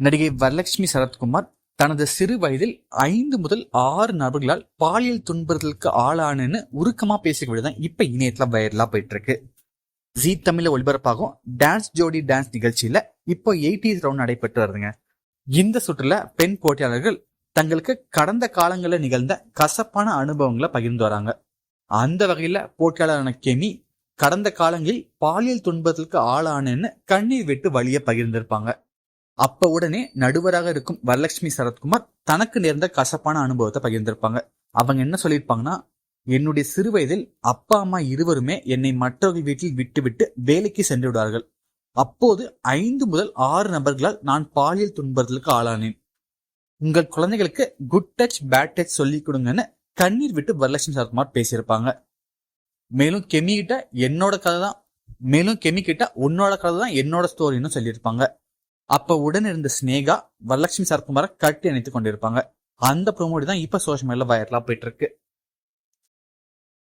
நடிகை வரலட்சுமி சரத்குமார் தனது சிறு வயதில் ஐந்து முதல் ஆறு நபர்களால் பாலியல் துன்புறுத்தலுக்கு ஆளானன்னு உருக்கமா பேசிக்க தான் இப்ப இணையத்துல வைரலா போயிட்டு இருக்கு ஜி தமிழ்ல ஒளிபரப்பாகும். டான்ஸ் ஜோடி டான்ஸ் நிகழ்ச்சியில இப்போ எயிட்டிஸ் ரவுண்ட் நடைபெற்று வருதுங்க. இந்த சுற்றுல பெண் போட்டியாளர்கள் தங்களுக்கு கடந்த காலங்களில் நிகழ்ந்த கசப்பான அனுபவங்களை பகிர்ந்து வராங்க. அந்த வகையில போட்டியாளரான கெமி கடந்த காலங்களில் பாலியல் துன்பத்திற்கு ஆளானேன்னு கண்ணீர் விட்டு வழிய பகிர்ந்திருப்பாங்க. அப்ப உடனே நடுவராக இருக்கும் வரலட்சுமி சரத்குமார் தனக்கு நேர்ந்த கசப்பான அனுபவத்தை பகிர்ந்திருப்பாங்க. அவங்க என்ன சொல்லியிருப்பாங்கன்னா என்னுடைய சிறு வயதில் அப்பா அம்மா இருவருமே என்னை மற்றவர்கள் வீட்டில் விட்டுவிட்டு வேலைக்கு சென்று விடுவார்கள். அப்போது ஐந்து முதல் ஆறு நபர்களால் நான் பாலியல் துன்பத்திற்கு ஆளானேன். உங்கள் குழந்தைகளுக்கு குட் டச் பேட் டச் சொல்லிக் கொடுங்கன்னு கண்ணீர் விட்டு வரலட்சுமி சரத்குமார் பேசியிருப்பாங்க. மேலும் கெமி கிட்ட என்னோட கதை தான் மேலும் கெமி கிட்ட உன்னோட கதை தான் என்னோட ஸ்டோரின்னு சொல்லியிருப்பாங்க. அப்ப உடன் இருந்த ஸ்னேகா வரலட்சுமி சரத்குமாரை கட்டி அணைத்துக் கொண்டிருப்பாங்க. அந்த ப்ரோமோடி தான் இப்ப சோஷியல் மீடியா வைரலா போயிட்டு இருக்கு.